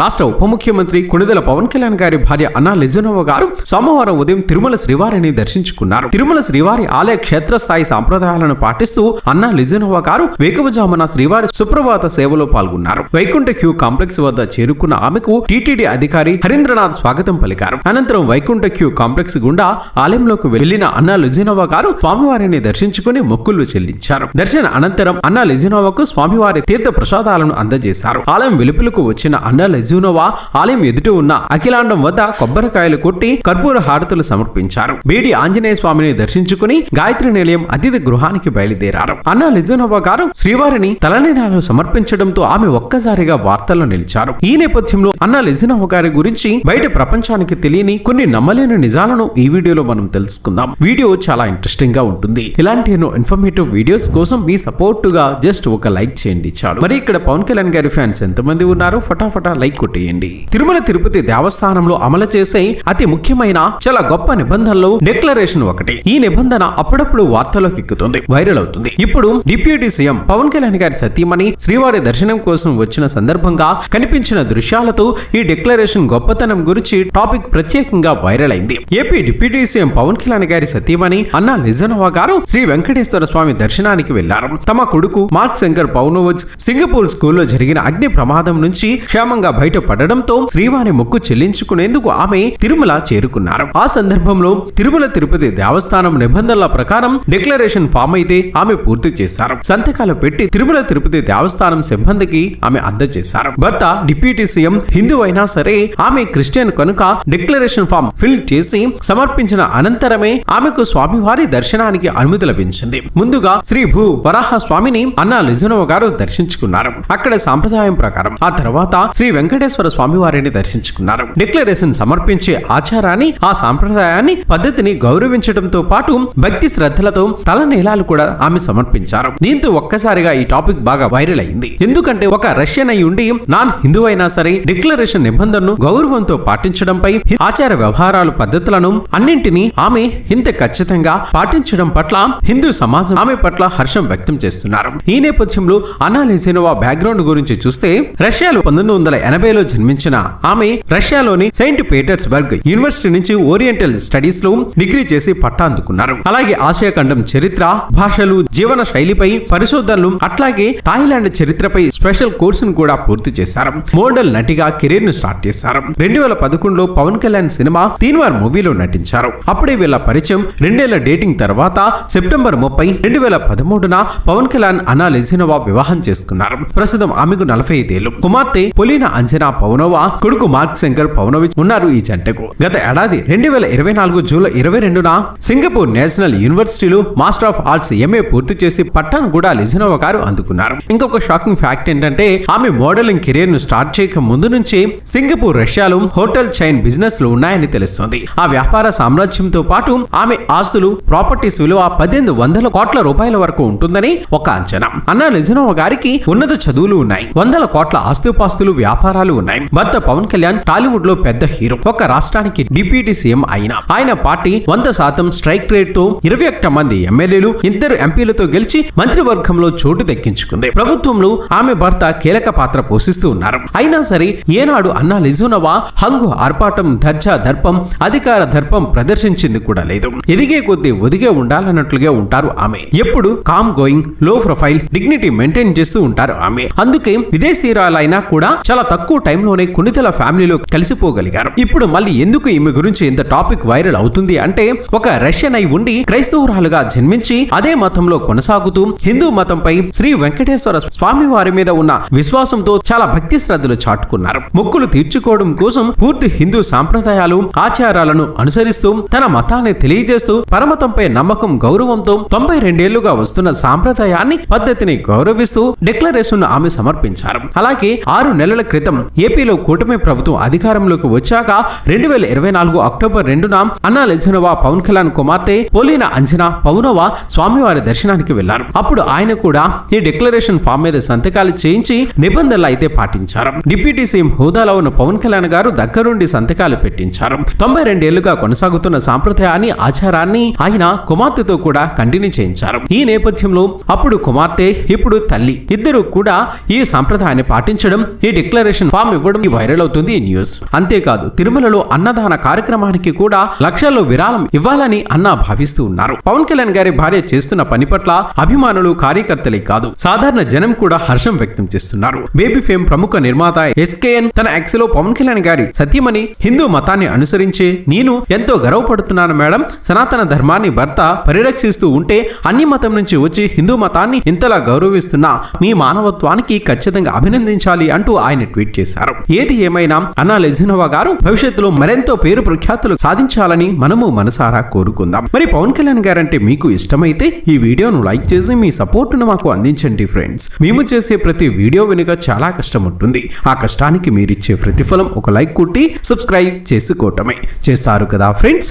రాష్ట్ర ఉప ముఖ్యమంత్రి కొణిదెల పవన్ కళ్యాణ్ గారి భార్య అన్నా లెజునోవ గారు సోమవారం ఉదయం తిరుమల శ్రీవారిని దర్శించుకున్నారు. తిరుమల శ్రీవారి ఆలయ క్షేత్రస్థాయి సాంప్రదాయాలను పాటిస్తూ అన్నా లెజునోవ గారు వేకవజామున శ్రీవారి సుప్రభాత సేవలో పాల్గొన్నారు. వైకుంఠ క్యూ కాంప్లెక్స్ వద్ద చేరుకున్న ఆమెకు టీటీడీ అధికారి హరీంద్రనాథ్ స్వాగతం పలికారు. అనంతరం వైకుంఠ క్యూ కాంప్లెక్స్ గుండా ఆలయంలోకి వెళ్ళిన అన్నా లెజినోవా గారు స్వామివారిని దర్శించుకుని మొక్కులు చెల్లించారు. దర్శన అనంతరం అన్నా లెజినోవాకు స్వామివారి తీర్థ ప్రసాదాలను అందజేశారు. ఆలయం వెలుపులకు వచ్చిన అన్నా రెజ్యూనోవా ఆలయం ఎదుట ఉన్న అఖిలాండం వద్ద కొబ్బరికాయలు కొట్టి కర్పూర హారతులు సమర్పించారు. బీడి ఆంజనేయ స్వామిని దర్శించుకుని గాయత్రి నిలయం అతిథి గృహానికి బయలుదేరారు. అన్నా లెజినోవా గారు శ్రీవారిని తలనీనాలు సమర్పించడంతో ఆమె ఒక్కసారిగా వార్తల్లో నిలిచారు. ఈ నేపథ్యంలో అన్నా లెజినోవా గారి గురించి బయట ప్రపంచానికి తెలియని కొన్ని నమ్మలేని నిజాలను ఈ వీడియోలో మనం తెలుసుకుందాం. వీడియో చాలా ఇంట్రెస్టింగ్గా ఉంటుంది. ఇలాంటి ఎన్నో ఇన్ఫర్మేటివ్ వీడియోస్ కోసం మీ సపోర్ట్గా జస్ట్ ఒక లైక్ చేయండి చాలు. మరి ఇక్కడ పవన్ కళ్యాణ్ గారి ఫ్యాన్స్ ఎంతమంది ఉన్నారో? ఫటాఫటా లైక్ కొట్టేయండి. తిరుమల తిరుపతి దేవస్థానంలో అమలు చేసే అతి ముఖ్యమైన చాలా గొప్ప నిబంధనలు డిక్లరేషన్ ఒకటి. ఈ నిబంధన అప్పుడప్పుడు వార్తలోకి ఎక్కుతుంది వైరల్ అవుతుంది. ఇప్పుడు డిప్యూటీ సీఎం పవన్ కళ్యాణ్ గారి సతీమణి శ్రీవారి దర్శనం కోసం వచ్చిన సందర్భంగా కనిపించిన దృశ్యాలతో ఈ డిక్లరేషన్ గొప్పతనం గురించి టాపిక్ ప్రత్యేకంగా వైరల్ అయింది. AP deputy CM Pawan Kalyan గారి సతీమణి అన్న నిజనోవా గారు శ్రీ వెంకటేశ్వర స్వామి దర్శనానికి వెళ్ళారు. తమ కొడుకు మార్క్ శంకర్ పౌనోజ్ సింగపూర్ స్కూల్లో జరిగిన అగ్ని ప్రమాదం నుంచి క్షేమంగా బయటపడడంతో శ్రీవారి మొక్కు చెల్లించుకునేందుకు ఆమె తిరుమల చేరుకున్నారు. ఆ సందర్భంలో తిరుమల తిరుపతి దేవస్థానం నిబంధనల ప్రకారం డిక్లరేషన్ ఫామ్ అయితే ఆమె పూర్తి చేశారు. సంతకాలు పెట్టి తిరుమల తిరుపతి దేవస్థానం సిబ్బందికి ఆమె అందజేశారు. భర్త డిప్యూటీ సీఎం హిందూ అయినా సరే ఆమె క్రిస్టియన్ కనుక డిక్లరేషన్ ఫామ్ ఫిల్ చేసి సమర్పించిన అనంతరమే ఆమెకు స్వామివారి దర్శనానికి అనుమతి లభించింది. ముందుగా శ్రీ భూ వరాహ స్వామిని అన్నా లిజనోవ గారు దర్శించుకున్నారు. అక్కడ సాంప్రదాయం ప్రకారం. ఆ తర్వాత శ్రీ వెంకట వెంకటేశ్వర స్వామి వారిని దర్శించుకున్నారు. డిక్లరేషన్ సమర్పించే ఆచారాన్ని ఆ సాంప్రదాయాన్ని పద్ధతిని గౌరవించడంతో పాటు భక్తి శ్రద్ధలతో తల నీలాలు కూడా ఆమె సమర్పించారు. దీంతో ఒక్కసారిగా ఈ టాపిక్ బాగా వైరల్ అయింది. ఎందుకంటే ఒక రష్యన్ అయి ఉండి నాన్ హిందూ అయినా సరే డిక్లరేషన్ నిబంధనను గౌరవంతో పాటించడంపై ఆచార వ్యవహారాలు పద్ధతులను అన్నింటినీ ఆమె ఇంత ఖచ్చితంగా పాటించడం పట్ల హిందూ సమాజం ఆమె పట్ల హర్షం వ్యక్తం చేస్తున్నారు. ఈ నేపథ్యంలో అనాలిసినోవా బ్యాక్గ్రౌండ్ గురించి చూస్తే రష్యాలో పంతొమ్మిది వందల ఎనభైలో జన్మించిన ఆమె రష్యాలోని సెయింట్ పీటర్స్బర్గ్ యూనివర్సిటీ నుంచి ఓరియంటల్ స్టడీస్లో డిగ్రీ చేసి పట్టా అందుకున్నారు. అలాగే ఆసియా ఖండం చరిత్ర భాషలు జీవన శైలిపై పరిశోధనలు అట్లాగే థాయిలాండ్ చరిత్రపై స్పెషల్ కోర్సును కూడా పూర్తి చేశారు. మోడల్ నటిగా కెరీర్ను స్టార్ట్ చేశారు. రెండు వేల పదకొండులో పవన్ కళ్యాణ్ సినిమా తీన్వార్ మూవీలో నటించారు. అప్పుడే వీళ్ళ పరిచయం రెండేళ్ళ డేటింగ్ తర్వాత సెప్టెంబర్ ముప్పై రెండు వేల పదమూడున పవన్ కళ్యాణ్ అనా లెజినోవా వివాహం చేసుకున్నారు. ప్రస్తుతం ఆమెకు నలభై ఐదేళ్ళు కుమార్తె పొలీనా అంజనా పవనోవా కొడుకు మార్క్ శంకర్ పవనోవిచ్ ఉన్నారు ఈ జంటకు. గత ఏడాది రెండు వేల ఇరవై నాలుగు జూలై ఇరవై రెండున సింగపూర్ నేషనల్ యూనివర్సిటీలో మాస్టర్ ఆఫ్ ఆర్ట్స్ ఎంఏ పూర్తి చేసి పట్టాను కూడా లిజనోవా గారు అందుకున్నారు. ఇంకొక షాకింగ్ ఫ్యాక్ట్ ఏంటంటే ఆమె మోడలింగ్ కెరీర్ను స్టార్ట్ చేయక ముందు నుంచి సింగపూర్ రష్యాలో హోటల్ చైన్ బిజినెస్లు ఉన్నాయని తెలుస్తోంది. ఆ వ్యాపార సామ్రాజ్యంతో పాటు ఆమె ఆస్తులు ప్రాపర్టీస్ విలువ పద్దెనిమిది వందల కోట్ల రూపాయల వరకు ఉంటుందని ఒక అంచనా. అన్న నిజనోవ గారికి ఉన్నత చదువులు ఉన్నాయి. వందల కోట్ల ఆస్తిపాస్తులు వ్యాపారాలు ఉన్నాయి. భర్త పవన్ కళ్యాణ్ టాలీవుడ్లో పెద్ద హీరో. ఒక రాష్ట్రానికి డిప్యూటీ సీఎం అయిన ఆయన పార్టీ వంద శాతం స్ట్రైక్ రేట్తో ఇరవై ఒక్క మంది ఎమ్మెల్యేలు ఇద్దరు ఎంపీలతో గెలిచి మంత్రివర్గంలో చోటు దక్కించుకుంది. ప్రభుత్వంలో ఆమె భర్త కీలక పాత్ర పోషిస్తూ ఉన్నారు. అయినా సరే ఏనాడు అన్నా లిజునవా హంగు ఆర్పాటం దర్జా దర్పం అధికార దర్పం ప్రదర్శించింది కూడా లేదు. ఎదిగే కొద్దీ ఒదిగే ఉండాలన్నట్లుగా ఉంటారు ఆమె. ఎప్పుడు కామ్ గోయింగ్లో ప్రొఫైల్ డిగ్నిటీ మెయింటైన్ చేస్తూ ఉంటారు ఆమె. అందుకే విదేశీరాలైనా కూడా చాలా తక్కువ టైంలోనే కునితల ఫ్యామిలీలో కలిసిపోగలిగారు. ఇప్పుడు మళ్ళీ ఎందుకు ఈమె గురించి ఇంత టాపిక్ వైరల్ అవుతుంది అంటే ఒక రష్యన్ అయి ఉండి క్రైస్తవురాలుగా జన్మించి అదే మతంలో కొనసాగుతూ హిందూ మతంపై శ్రీ వెంకటేశ్వర స్వామి వారి మీద ఉన్న విశ్వాసంతో చాలా భక్తి శ్రద్ధలు చాటుకున్నారు. మొక్కులు తీర్చుకోవడం కోసం పూర్తి హిందూ సాంప్రదాయాలు ఆచారాలను అనుసరిస్తూ తన మతాన్ని తెలియజేస్తూ పరమతంపై నమ్మకం గౌరవంతో తొంభై రెండేళ్ళుగా వస్తున్న సాంప్రదాయాన్ని పద్ధతిని గౌరవిస్తూ డిక్లరేషన్ ఆమె సమర్పించారు. అలాగే ఆరు నెలల క్రితం ఏపీలో కూటమి ప్రభుత్వం అధికారంలోకి వచ్చాక రెండు వేల ఇరవై నాలుగు అక్టోబర్ రెండున అన్నా లెజనోవా పవన్ కళ్యాణ్ కుమార్తె పోలీన అంజనా పౌనవ స్వామివారి దర్శనానికి వెళ్ళారు అప్పుడు ఆయన కూడా ఈ డిక్లరేషన్ ఫామ్ మీద సంతకాలు చేయించి నిబంధనలు అయితే పాటించారు. డిప్యూటీ సీఎం హోదాలో ఉన్న పవన్ కళ్యాణ్ గారు దగ్గరుండి సంతకాలు పెట్టించారు. తొంభై రెండేళ్ళుగా కొనసాగుతున్న సాంప్రదాయాన్ని ఆచారాన్ని ఆయన కుమార్తెతో కూడా కంటిన్యూ చేయించారు. ఈ నేపథ్యంలో అప్పుడు కుమార్తె ఇప్పుడు తల్లి ఇద్దరు కూడా ఈ సాంప్రదాయాన్ని పాటించడం ఈ డిక్లరేషన్ అప్లికేషన్ ఫామ్ ఇవ్వడం వైరల్ అవుతుంది ఈ న్యూస్. అంతేకాదు తిరుమలలో అన్నదాన కార్యక్రమానికి కూడా లక్షల్లో విరాళం ఇవ్వాలని అన్న భావిస్తూ ఉన్నారు. పవన్ కళ్యాణ్ గారి భార్య చేస్తున్న పని పట్ల అభిమానులు కార్యకర్తలే కాదు సాధారణ జనం కూడా హర్షం వ్యక్తం చేస్తున్నారు. బేబీ ఫేమ్ ప్రముఖ నిర్మాత ఎస్కేఎన్ తన ఎక్స్లో పవన్ కళ్యాణ్ గారి సత్యమని హిందూ మతాన్ని అనుసరించే నేను ఎంతో గర్వపడుతున్నాను మేడం. సనాతన ధర్మాన్ని భర్త పరిరక్షిస్తూ ఉంటే అన్ని మతం నుంచి వచ్చి హిందూ మతాన్ని ఇంతలా గౌరవిస్తున్నా. మీ మానవత్వానికి ఖచ్చితంగా అభినందించాలి అంటూ ఆయన ట్వీట్ ట్వీట్ చేశారు. ఏది ఏమైనా అన్నా లెజినోవా గారు భవిష్యత్తులో మరెంతో పేరు ప్రఖ్యాతులు సాధించాలని మనము మనసారా కోరుకుందాం. మరి పవన్ కళ్యాణ్ గారంటే మీకు ఇష్టమైతే ఈ వీడియోను లైక్ చేసి మీ సపోర్టును మాకు అందించండి ఫ్రెండ్స్. మేము చేసే ప్రతి వీడియో వెనుక చాలా కష్టం ఉంటుంది. ఆ కష్టానికి మీరిచ్చే ప్రతిఫలం ఒక లైక్ కొట్టి సబ్స్క్రైబ్ చేసుకోవటమే. చేస్తారు కదా ఫ్రెండ్స్?